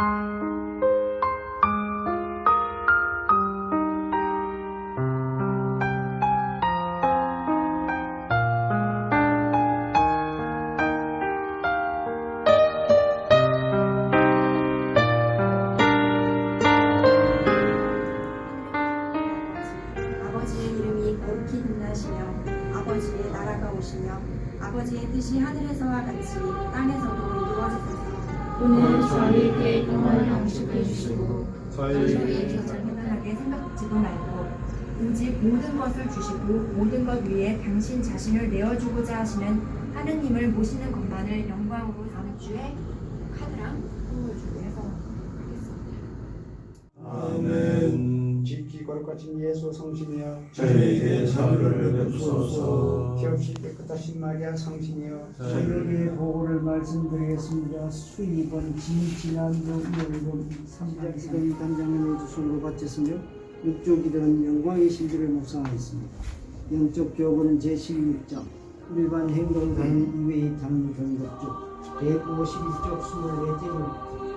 아버지의 이름이 거룩히 빛나시며 아버지의 나라가 오시며 아버지의 뜻이 하늘에서와 같이 땅에서도 이루어지소서 오늘 저희에게 영원한 양식을 주시고 저희에게 편하게 생각지도 말고 오직 모든 것을 주시고 모든 것 위에 당신 자신을 내어주고자 하시는 하느님을 모시는 것만을 영광으로 다음 주에 카드랑 선물 준비해서 하겠습니다. 아멘. 지키 거룩하신 예수 성신이여 저희에게 사를 베푸소서. 기없이 깨끗하신 마리아 성신이여 저희에게 보고를 말씀드리겠습니다. 수입은 진지난도 열금 시작 3장 기도는 단장은 주술로 바쳤으며 육조 기도는 영광의 신비를 묵상하였습니다. 영적 교부는 제16장 일반 행동 가는 이외의 경법 중 151쪽 24제는 114쪽